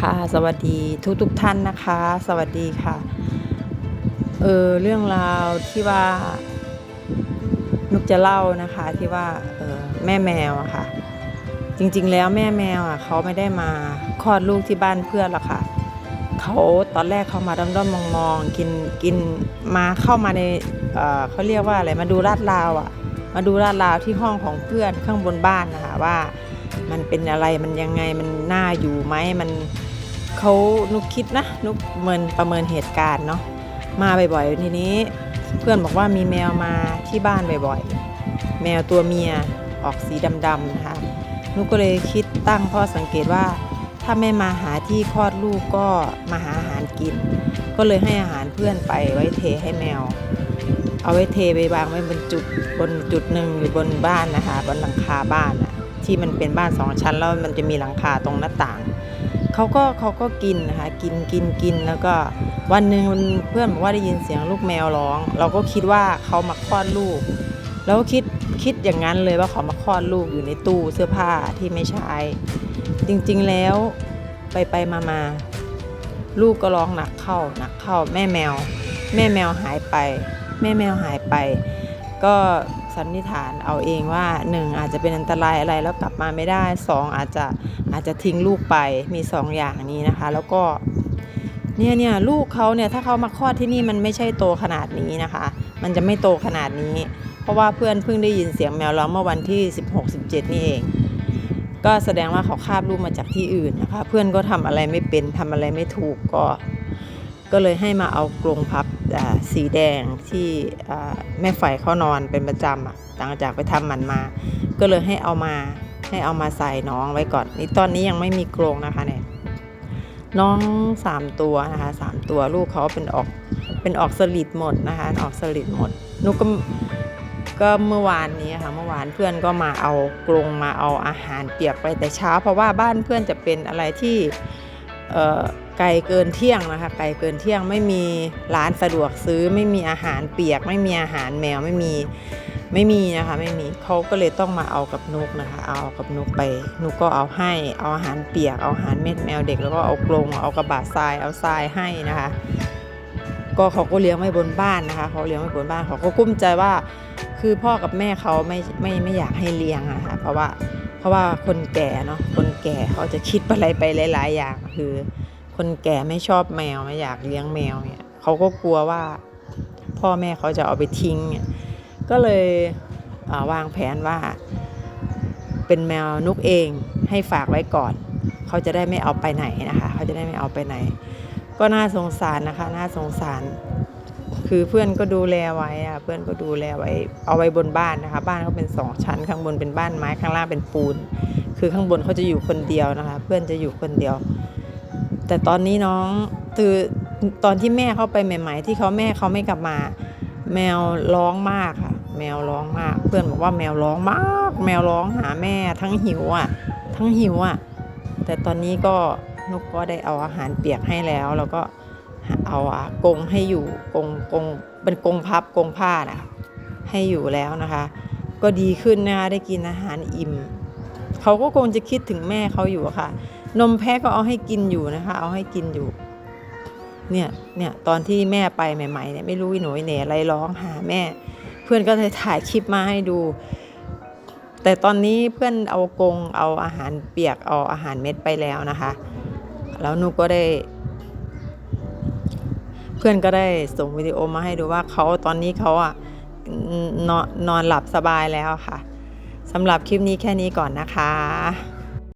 ค่ะ สวัสดีทุกทุกๆท่านนะคะ สวัสดีค่ะ เออเรื่องราวที่ว่านุกจะเล่านะคะที่ว่าเออแม่แมวอะค่ะ จริงๆแล้วแม่แมวอะเขาไม่ได้มาคลอดลูกที่บ้านเพื่อนหรอกค่ะเขาตอนแรกเขามาด้อมๆมองๆกินกินมาเข้ามาในเออเขาเรียกว่าอะไรมาดูลาดราวอะมาดูลาดราวที่ห้องของเพื่อนข้างบนบ้านนะคะว่ามันเป็นอะไรมันยังไงมันน่าอยู่ไหมมัน เขานุกคิดนะ นุกเมินประเมินเหตุการณ์เนาะมาบ่อยๆทีนี้เพื่อนบอกว่ามีแมวมาที่บ้านบ่อยๆ แมวตัวเมียออกสีดำๆนะคะนุกก็เลยคิดตั้งข้อสังเกตว่า ถ้าไม่มาหาที่คลอดลูกก็มาหาอาหารกิน ก็เลยให้อาหารเพื่อนไปไว้เทให้แมว เอาไว้เทไปวางไว้บนจุดบนจุดหนึ่งอยู่บนบ้านนะคะบนหลังคาบ้านอะที่มันเป็นบ้านสองชั้นแล้วมันจะมีหลังคาตรงหน้าต่าง เขาก็เขาก็กินนะคะกินกินกินแล้วก็วันหนึ่งเพื่อนบอกว่าได้ยินเสียงลูกแมวร้อง เราก็คิดว่าเขามาคลอดลูกแล้วคิดคิดอย่างนั้นเลยว่าเขามาคลอดลูกอยู่ในตู้เสื้อผ้าที่ไม่ใช้ จริงๆแล้วไปไปมามาลูกก็ร้องหนักเข้าหนักเข้าแม่แมว แม่แมวหายไป แม่แมวหายไป ก็ สันนิษฐานเอาเองว่าหนึ่งอาจจะเป็นอันตรายอะไรแล้วกลับมาไม่ได้สองอาจจะอาจจะทิ้งลูกไปมีสองอย่างนี้นะคะ แล้วก็เนี่ยเนี่ยลูกเขาเนี่ยถ้าเขามาคลอดที่นี่มันไม่ใช่โตขนาดนี้นะคะ มันจะไม่โตขนาดนี้ เพราะว่าเพื่อนเพิ่งได้ยินเสียงแมวร้องเมื่อวันที่ 16-17 นี่เอง ก็แสดงว่าเขาคาบลูกมาจากที่อื่นนะคะ เพื่อนก็ทำอะไรไม่เป็นทำอะไรไม่ถูกก็ ก็เลยให้มาเอากรงพับ สีแดงที่แม่ไฝเขานอนเป็นประจำอะต่างจากไปทำหมันมา ก็เลยให้เอามาให้เอามาใส่น้องไว้ก่อนนี่ตอนนี้ยังไม่มีกรงนะคะเนี่ยน้องสามตัวนะคะสามตัวลูกเขาเป็นออกเป็นออกสลิดหมดนะคะออกสลิดหมดนุกก็ก็เมื่อวานนี้ค่ะเมื่อวานเพื่อนก็มาเอากรงมาเอาอาหารเปียกไปแต่เช้า เพราะว่าบ้านเพื่อนจะเป็นอะไรที่ ไกลเกินเที่ยงนะคะไกลเกินเที่ยงไม่มีร้านสะดวกซื้อ ไม่มีอาหารเปียก ไม่มีอาหารแมวไม่มีไม่มีนะคะไม่มีเขาก็เลยต้องมาเอากับนุกนะคะ เอากับนุกไปนุกก็เอาให้เอาอาหารเปียกเอาอาหารเม็ดแมวเด็กแล้วก็เอากรงเอากระบะทรายเอาทรายให้นะคะ ก็เขาก็เลี้ยงไว้บนบ้านนะคะเขาเลี้ยงไว้บนบ้านเขาก็กุ้มใจว่า คือพ่อกับแม่เขาไม่ไม่ไม่อยากให้เลี้ยงอะค่ะเพราะว่า เพราะว่าคนแก่เนาะคนแก่เขาจะคิดอะไรไปหลาย ๆ อย่าง คือ คนแก่ไม่ชอบแมวไม่อยากเลี้ยงแมวเนี่ยเขาก็กลัวว่าพ่อแม่เขาจะเอาไปทิ้งเนี่ยก็เลยาวางแผนว่า เป็นแมวนุกเองให้ฝากไว้ก่อน เขาจะได้ไม่เอาไปไหนนะคะ เขาจะได้ไม่เอาไปไหน ก็น่าสงสารนะคะ น่าสงสาร คือเพื่อนก็ดูแลไว้อะเพื่อนก็ดูแลไว้ เอาไว้บนบ้านนะคะ บ้านเขาเป็นสองชั้น ข้างบนเป็นบ้านไม้ข้างล่างเป็นปูน คือข้างบนเขาจะอยู่คนเดียวนะคะ เพื่อนจะอยู่คนเดียว แต่ตอนนี้น้องคือตอนที่แม่เขาไปใหม่ ๆ ที่เขาแม่เขาไม่กลับมา แมวร้องมากค่ะ แมวร้องมาก เพื่อนบอกว่าแมวร้องมาก แมวร้องหาแม่ทั้งหิวอะ ทั้งหิวอะ แต่ตอนนี้ก็นุกก็ได้เอาอาหารเปียกให้แล้วแล้วก็ เอาอะกงให้อยู่กงกงเป็นกงพับกงผ้านะให้อยู่แล้วนะคะ ก็ดีขึ้นนะคะได้กินอาหารอิ่มเขาก็คงจะคิดถึงแม่เขาอยู่ะค่ะ นมแพะก็เอาให้กินอยู่นะคะ เอาให้กินอยู่เนี่ยเนี่ยตอนที่แม่ไปใหม่ๆเนี่ยไม่รู้หนูอีเหน่อะไรร้องหาแม่ เพื่อนก็เลยถ่ายคลิปมาให้ดู แต่ตอนนี้เพื่อนเอากงเอาอาหารเปียกเอาอาหารเม็ดไปแล้วนะคะ แล้วนูก็ได้ เพื่อนก็ได้ส่งวิดีโอมาให้ดูว่าเขาตอนนี้เขาอะนอนนอนหลับสบายแล้วค่ะสำหรับคลิปนี้แค่นี้ก่อนนะคะ